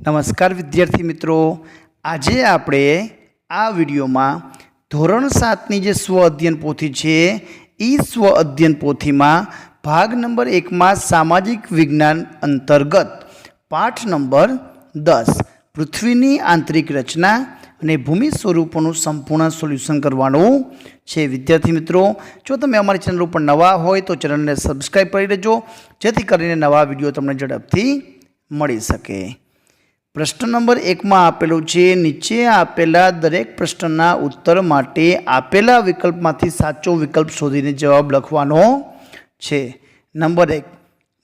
નમસ્કાર વિદ્યાર્થી મિત્રો. આજે આપણે આ વિડીયોમાં ધોરણ સાતની જે સ્વ અધ્યયન પોથી છે એ સ્વ અધ્યયન પોથીમાં ભાગ નંબર એકમાં સામાજિક વિજ્ઞાન અંતર્ગત પાઠ નંબર દસ, પૃથ્વીની આંતરિક રચના અને ભૂમિ સ્વરૂપોનું સંપૂર્ણ સોલ્યુશન કરવાનું છે. વિદ્યાર્થી મિત્રો, જો તમે અમારી ચેનલ ઉપર નવા હોય તો ચેનલને સબસ્ક્રાઈબ કરી લેજો જેથી કરીને નવા વીડિયો તમને ઝડપથી મળી શકે. પ્રશ્ન નંબર એકમાં આપેલું છે, નીચે આપેલા દરેક પ્રશ્નના ઉત્તર માટે આપેલા વિકલ્પમાંથી સાચો વિકલ્પ શોધીને જવાબ લખવાનો છે. નંબર એક,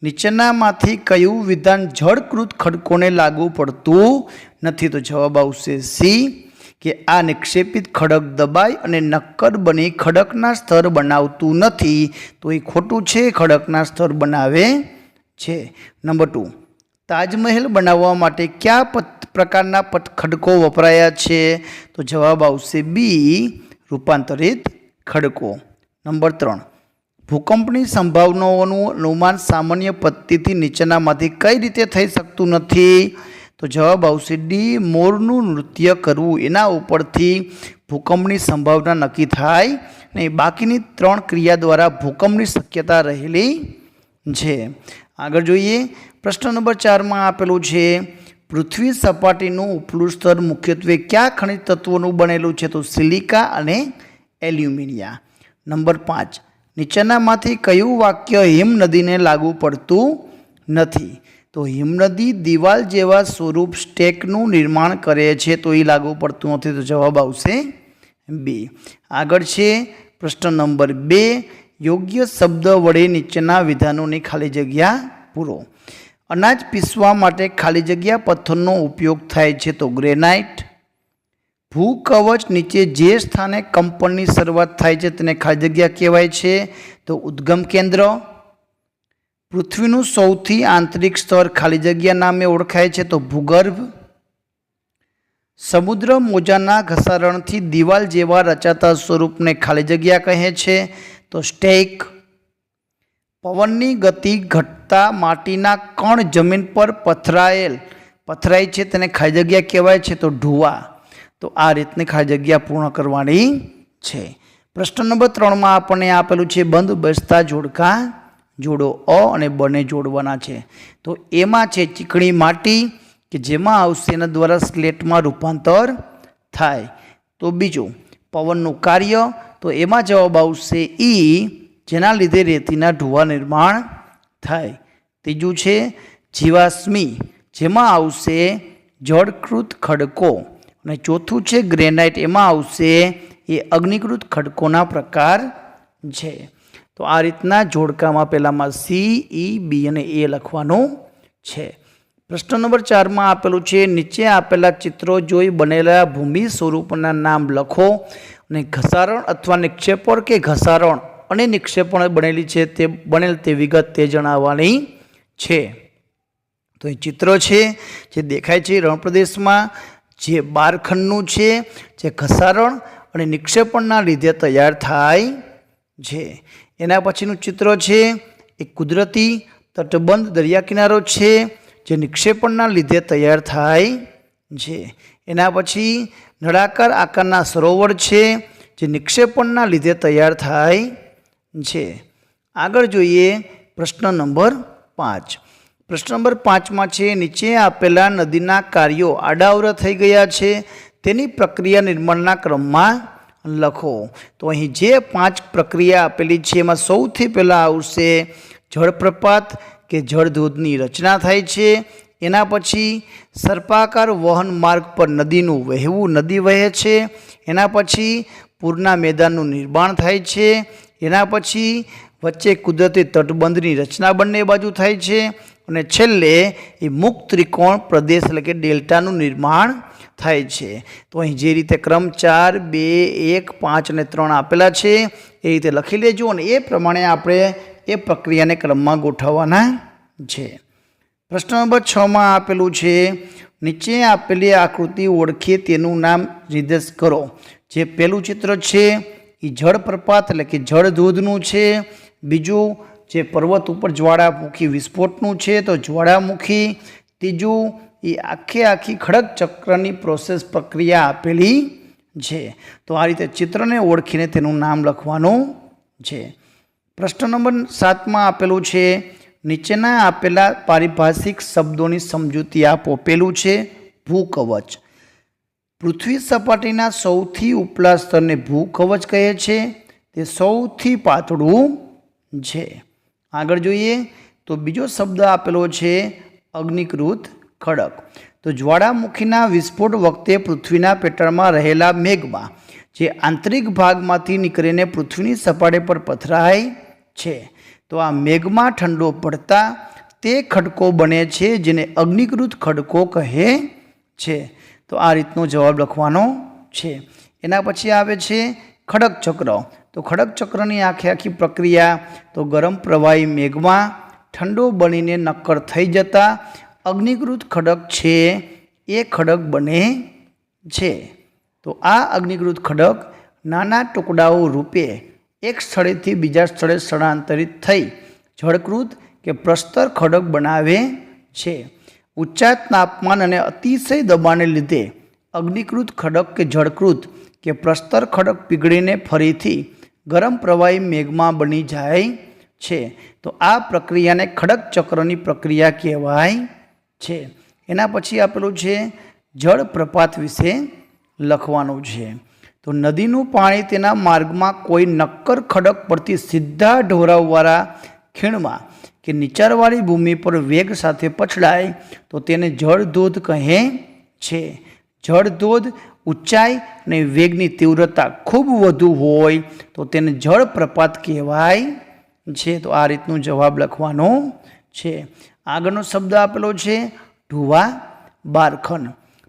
નીચેનામાંથી કયું વિધાન જળકૃત ખડકોને લાગુ પડતું નથી? તો જવાબ આવશે સી, કે આ નિક્ષેપિત ખડક દબાઈ અને નક્કર બની ખડકના સ્તર બનાવતું નથી. તો એ ખોટું છે, ખડકના સ્તર બનાવે છે. નંબર ટુ તાજમહેલ બનાવવા માટે કયા પત, પ્રકારના પત, ખડકો વપરાયા છે? તો જવાબ આવશે બી, રૂપાંતરિત ખડકો. નંબર ત્રણ. ભૂકંપની સંભાવનાઓનું અનુમાન સામાન્ય પદ્ધતિથી નીચેનામાંથી કઈ રીતે થઈ શકતું નથી? તો જવાબ આવશે ડી, મોરનું નૃત્ય કરવું. એના ઉપરથી ભૂકંપની સંભાવના નક્કી થાય ને બાકીની ત્રણ ક્રિયા દ્વારા ભૂકંપની શક્યતા રહેલી છે. આગળ જોઈએ. પ્રશ્ન નંબર ચારમાં આપેલું છે, પૃથ્વી સપાટીનું ઉપલું સ્તર મુખ્યત્વે કયા ખનિજ તત્વોનું બનેલું છે? તો સિલિકા અને એલ્યુમિનિયા. નંબર પાંચ, નીચેનામાંથી કયું વાક્ય હિમનદીને લાગુ પડતું નથી? તો હિમનદી દિવાલ જેવા સ્વરૂપ સ્ટેકનું નિર્માણ કરે છે, તો એ લાગુ પડતું નથી, તો જવાબ આવશે બે આગળ છે, પ્રશ્ન નંબર બે, યોગ્ય શબ્દ વડે નીચેના વિધાનોની ખાલી જગ્યા પૂરો. અનાજ પીસવા માટે ખાલી જગ્યા પથ્થરનો ઉપયોગ થાય છે તો ગ્રેનાઇટ. ભૂકવચ નીચે જે સ્થાને કંપનની શરૂઆત થાય છે તેને ખાલી જગ્યા કહેવાય છે. તો ઉદ્ગમ કેન્દ્ર. પૃથ્વીનું સૌથી આંતરિક સ્તર ખાલી જગ્યા નામે ઓળખાય છે તો ભૂગર્ભ. સમુદ્ર મોજાના ઘસારણથી દિવાલ જેવા રચાતા સ્વરૂપને ખાલી જગ્યા કહે છે તો સ્ટેક પવનની ગતિ ઘટતા માટીના કણ જમીન પર પથરાયેલ, પથરાય છે, તેને ખાલી જગ્યા કહેવાય છે, તો ઢુવા. તો આ રીતની ખાલી જગ્યા પૂર્ણ કરવાની છે. પ્રશ્ન નંબર ત્રણમાં આપણને આપેલું છે, બંધ, બેસતા, જોડકા, જોડો, અ અને બને જોડવાના છે. તો એમાં છે ચીકણી માટી કે જેમાં આવશે એના દ્વારા સ્લેટમાં રૂપાંતર થાય. તો બીજું, પવનનું કાર્ય, તો એમાં જવાબ આવશે ઈ જેના લીધે રેતીના ઢુવા નિર્માણ થાય. ત્રીજું છે જીવાશ્મી, જેમાં આવશે જળકૃત ખડકો. અને ચોથું છે ગ્રેનાઇટ, એમાં આવશે એ અગ્નિકૃત ખડકોના પ્રકાર છે. તો આ રીતના જોડકામાં પહેલાંમાં સી, ઈ, બી અને એ લખવાનું છે. પ્રશ્ન નંબર ચારમાં આપેલું છે, નીચે આપેલા ચિત્રો જોઈ બનેલા ભૂમિ સ્વરૂપના નામ લખો. અને ઘસારણ અથવા નિક્ષેપણ કે ઘસારણ અને નિક્ષેપણ બનેલી છે તે બનેલ તે વિગત તે જણાવવાની છે. તો એ ચિત્ર છે જે દેખાય છે રણપ્રદેશમાં, જે બારખંડનું છે, જે ઘસારણ અને નિક્ષેપણના લીધે તૈયાર થાય છે. એના પછીનું ચિત્ર છે એ કુદરતી તટબંધ દરિયા કિનારો છે, જે નિક્ષેપણના લીધે તૈયાર થાય છે. એના પછી નળાકાર આકારના સરોવર છે, જે નિક્ષેપણના લીધે તૈયાર થાય છે. આગળ જોઈએ પ્રશ્ન નંબર પાંચ. પ્રશ્ન નંબર પાંચમાં છે, નીચે આપેલા નદીના કાર્યો આડાવરા થઈ ગયા છે. તેની પ્રક્રિયા નિર્માણના ક્રમમાં લખો. તો અહીં જે પાંચ પ્રક્રિયા આપેલી છે, એમાં સૌથી પહેલાં આવશે જળપ્રપાત કે જળધોધની રચના થાય છે. એના પછી સર્પાકાર વહન માર્ગ પર નદીનું વહેવું નદી વહે છે. એના પછી પૂરના મેદાનનું નિર્માણ થાય છે. એના પછી વચ્ચે કુદરતી તટબંધની રચના બંને બાજુ થાય છે અને છેલ્લે એ મુક્ત ત્રિકોણ પ્રદેશ એટલે કે ડેલ્ટાનું નિર્માણ થાય છે. તો અહીં જે રીતે ક્રમ ચાર, બે, એક, પાંચ અને ત્રણ આપેલા છે, એ રીતે લખી લેજો અને એ પ્રમાણે આપણે એ પ્રક્રિયાને ક્રમમાં ગોઠવવાના છે. પ્રશ્ન નંબર છમાં આપેલું છે, નીચે આપેલી આકૃતિ ઓળખીએ તેનું નામ નિર્દેશ કરો. જે પહેલું ચિત્ર છે એ જળપ્રપાત એટલે કે જળધોધનું છે. બીજું જે પર્વત ઉપર જ્વાળામુખી વિસ્ફોટનું છે તો જ્વાળામુખી. ત્રીજું એ આખે આખી ખડક ચક્રની પ્રોસેસ પ્રક્રિયા આપેલી છે. તો આ રીતે ચિત્રને ઓળખીને તેનું નામ લખવાનું છે. પ્રશ્ન નંબર સાતમાં આપેલું છે, નીચેના આપેલા પારિભાષિક શબ્દોની સમજૂતી આપો પેલું છે, ભૂકવચ. પૃથ્વી સપાટીના સૌથી ઉપલા સ્તરને ભૂકવચ કહે છે. તે સૌથી પાતળું છે. આગળ જોઈએ તો બીજો શબ્દ આપેલો છે અગ્નિકૃત ખડક. તો જ્વાળામુખીના વિસ્ફોટ વખતે પૃથ્વીના પેટળમાં રહેલા મેઘમાં, જે આંતરિક ભાગમાંથી નીકળીને પૃથ્વીની સપાટી પર પથરાય છે. તો આ મેઘમાં ઠંડો પડતા તે ખડકો બને છે, જેને અગ્નિકૃત ખડકો કહે છે. તો આ રીતનો જવાબ લખવાનો છે. એના પછી આવે છે ખડક ચક્ર. તો ખડક ચક્રની આખી આખી પ્રક્રિયા તો ગરમ પ્રવાહી મેઘમાં ઠંડો બનીને નક્કર થઈ જતા અગ્નિકૃત ખડક છે, એ ખડક બને છે. તો આ અગ્નિકૃત ખડક નાના ટુકડાઓ રૂપે એક સ્થળેથી બીજા સ્થળે સ્થળાંતરિત થઈ, જળકૃત કે પ્રસ્તર ખડક બનાવે છે. ઊંચા તાપમાન અને અતિશય દબાણને લીધે અગ્નિકૃત ખડક કે જળકૃત કે પ્રસ્તર ખડક પીગળીને ફરીથી ગરમ પ્રવાહી મેઘમાં બની જાય છે. તો આ પ્રક્રિયાને ખડક ચક્રની પ્રક્રિયા કહેવાય છે. એના પછી આપેલું છે જળ પ્રપાત વિશે લખવાનું છે. તો નદીનું પાણી તેના માર્ગમાં કોઈ નક્કર ખડક પરથી સીધા ઢોરાવવાળા ખીણમાં કે નીચાણવાળી ભૂમિ પર વેગ સાથે પછડાય, તો તેને જળધોધ કહે છે. જળધોધ ઊંચાઈ અને વેગની તીવ્રતા ખૂબ વધુ હોય, તો તેને જળપ્રપાત કહેવાય છે. તો આ રીતનું જવાબ લખવાનો છે. આગળનો શબ્દ આપેલો છે, ઢુવા બારખન.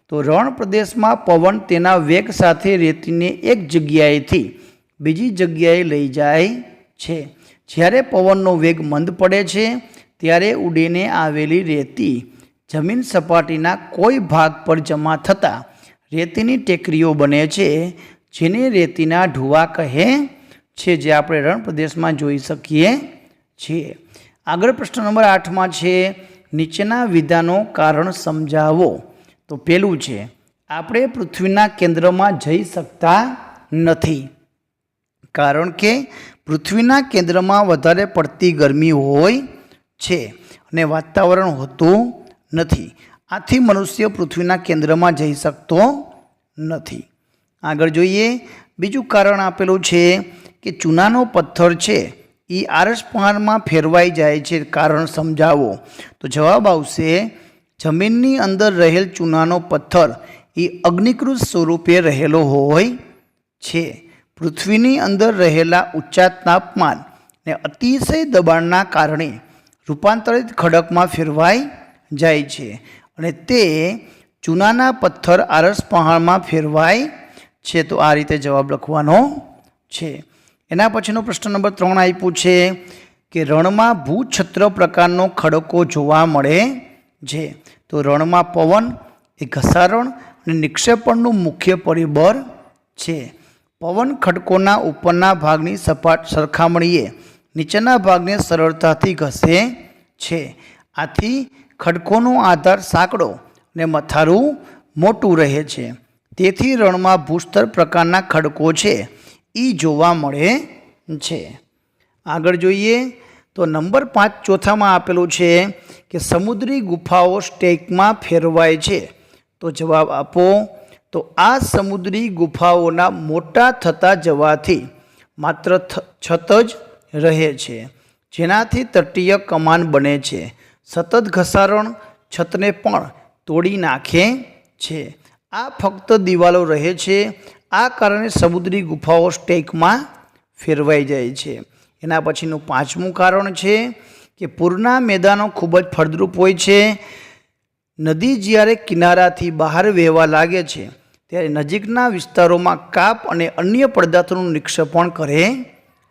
તો રણ પ્રદેશમાં પવન તેના વેગ સાથે રેતીને એક જગ્યાએથી બીજી જગ્યાએ લઈ જાય છે. જ્યારે પવનનો વેગ મંદ પડે છે, ત્યારે ઉડીને આવેલી રેતી જમીન સપાટીના કોઈ ભાગ પર જમા થતાં રેતીની ટેકરીઓ બને છે, જેને રેતીના ઢુવા કહે છે, જે આપણે રણ પ્રદેશમાં જોઈ શકીએ છીએ. આગળ પ્રશ્ન નંબર આઠમાં છે, નીચેના વિધાનો કારણ સમજાવો. તો પેલું છે, આપણે પૃથ્વીના કેન્દ્રમાં જઈ શકતા નથી. કારણ કે પૃથ્વીના કેન્દ્રમાં વધારે પડતી ગરમી હોય છે અને વાતાવરણ હોતું નથી. આથી મનુષ્ય પૃથ્વીના કેન્દ્રમાં જઈ શકતો નથી. આગળ જોઈએ, બીજું કારણ આપેલું છે કે ચૂનાનો પથ્થર છે એ આરસ પહાડમાં ફેરવાઈ જાય છે, કારણ સમજાવો. તો જવાબ આવશે, જમીનની અંદર રહેલ ચૂનાનો પથ્થર એ અગ્નિકૃત સ્વરૂપે રહેલો હોય છે. પૃથ્વીની અંદર રહેલા ઊંચા તાપમાન ને અતિશય દબાણના કારણે રૂપાંતરિત ખડકમાં ફેરવાઈ જાય છે અને તે ચૂનાના પથ્થર આરસ પહાડમાં ફેરવાય છે. તો આ રીતે જવાબ લખવાનો છે. એના પછીનો પ્રશ્ન નંબર ત્રણ આપ્યું છે કે રણમાં ભૂછત્ર પ્રકારનો ખડકો જોવા મળે છે. તો રણમાં પવન એ ઘસારણ અને નિક્ષેપણનું મુખ્ય પરિબળ છે. પવન ખડકોના ઉપરના ભાગની સપાટ સરખામણીએ નીચેના ભાગને સરળતાથી ઘસે છે. આથી ખડકોનો આધાર સાંકડો ને મથારું મોટું રહે છે. તેથી રણમાં ભૂસ્તર પ્રકારના ખડકો છે. એ જોવા મળે છે. આગળ જોઈએ તો નંબર પાંચ ચોથામાં આપેલું છે કે સમુદ્રી ગુફાઓ સ્ટેકમાં ફેરવાય છે. તો જવાબ આપો તો આ સમુદ્રી ગુફાઓના મોટા થતા જવાથી માત્ર છત જ રહે છે. જેનાથી તટીય કમાન બને છે. સતત ઘસારણ છતને પણ તોડી નાખે છે. આ ફક્ત દિવાલો રહે છે. આ કારણે સમુદ્રી ગુફાઓ સ્ટેકમાં ફેરવાઈ જાય છે. એના પછીનું પાંચમું કારણ છે કે પૂરના મેદાનો ખૂબ જ ફળદ્રુપ હોય છે. નદી જ્યારે કિનારાથી બહાર વહેવા લાગે છે ત્યારે નજીકના વિસ્તારોમાં કાપ અને અન્ય પદાર્થોનું નિક્ષેપણ કરે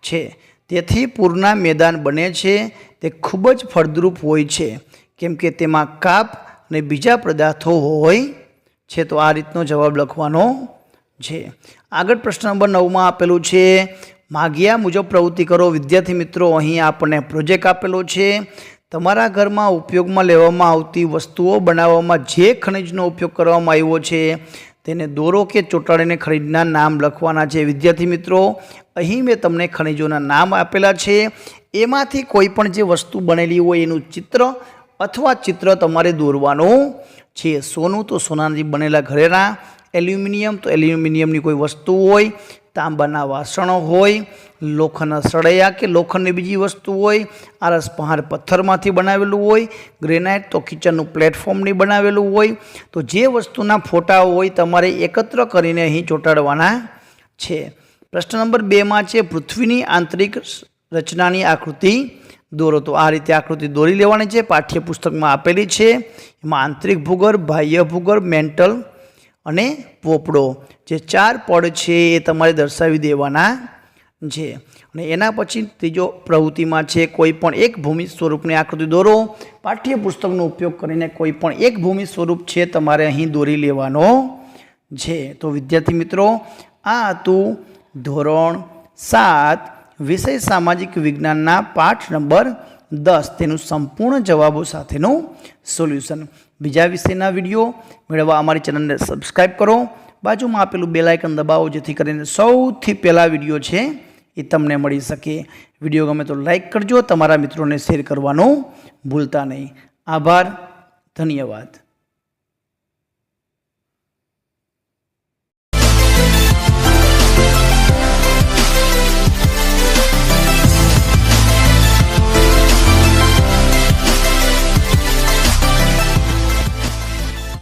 છે. તેથી પૂરના મેદાન બને છે. તે ખૂબ જ ફળદ્રુપ હોય છે. કેમ કે તેમાં કાપ અને બીજા પદાર્થો હોય છે. તો આ રીતનો જવાબ લખવાનો છે. આગળ પ્રશ્ન નંબર નવમાં આપેલું છે, માગ્યા મુજબ પ્રવૃત્તિ કરો. વિદ્યાર્થી મિત્રો, અહીં આપણને પ્રોજેક્ટ આપેલો છે. તમારા ઘરમાં ઉપયોગમાં લેવામાં આવતી વસ્તુઓ બનાવવામાં જે ખનિજનો ઉપયોગ કરવામાં આવ્યો છે તેને દોરો કે ચોંટાડીને ખનિજના નામ લખવાના છે. વિદ્યાર્થી મિત્રો, અહીં મેં તમને ખનિજોના નામ આપેલા છે. એમાંથી કોઈ પણ જે વસ્તુ બનેલી હોય એનું ચિત્ર અથવા ચિત્ર તમારે દોરવાનું છે. સોનું તો સોનાથી બનેલા ઘરેણા, એલ્યુમિનિયમ તો એલ્યુમિનિયમની કોઈ વસ્તુ હોય, તાંબાના વાસણો હોય લોખંડના સળૈયા કે લોખંડની બીજી વસ્તુ હોય, આરસ પહાર પથ્થરમાંથી બનાવેલું હોય, ગ્રેનાઇટ તો કિચનનું પ્લેટફોર્મની બનાવેલું હોય, તો જે વસ્તુના ફોટા હોય તમારે એકત્ર કરીને અહીં ચોંટાડવાના છે. પ્રશ્ન નંબર બેમાં છે, પૃથ્વીની આંતરિક રચનાની આકૃતિ દોરો. તો આ રીતે આકૃતિ દોરી લેવાની છે, પાઠ્યપુસ્તકમાં આપેલી છે. એમાં આંતરિક ભૂગર્ભ, બાહ્ય ભૂગર્ભ, મેન્ટલ અને પોપડો. જે ચાર પડ છે એ તમારે દર્શાવી દેવાના છે અને એના પછી ત્રીજો પ્રવૃત્તિમાં છે કોઈ પણ એક ભૂમિ સ્વરૂપની આકૃતિ દોરો. પાઠ્યપુસ્તકનો ઉપયોગ કરીને કોઈ પણ એક ભૂમિ સ્વરૂપ છે તમારે અહીં દોરી લેવાનો છે. તો વિદ્યાર્થી મિત્રો, આ હતું ધોરણ સાત વિષય સામાજિક વિજ્ઞાનના પાઠ નંબર દસ. તેનું સંપૂર્ણ જવાબો સાથેનું સોલ્યુશન. બીજા વિષયના વીડિયો મેળવવા અમારી ચેનલને સબસ્ક્રાઈબ કરો. બાજુમાં આપેલું બેલાયકન દબાવો, જેથી કરીને સૌથી પહેલાં વીડિયો છે એ તમને મળી શકે. વીડિયો ગમે તો લાઈક કરજો. તમારા મિત્રોને શેર કરવાનું ભૂલતા નહીં. આભાર. ધન્યવાદ.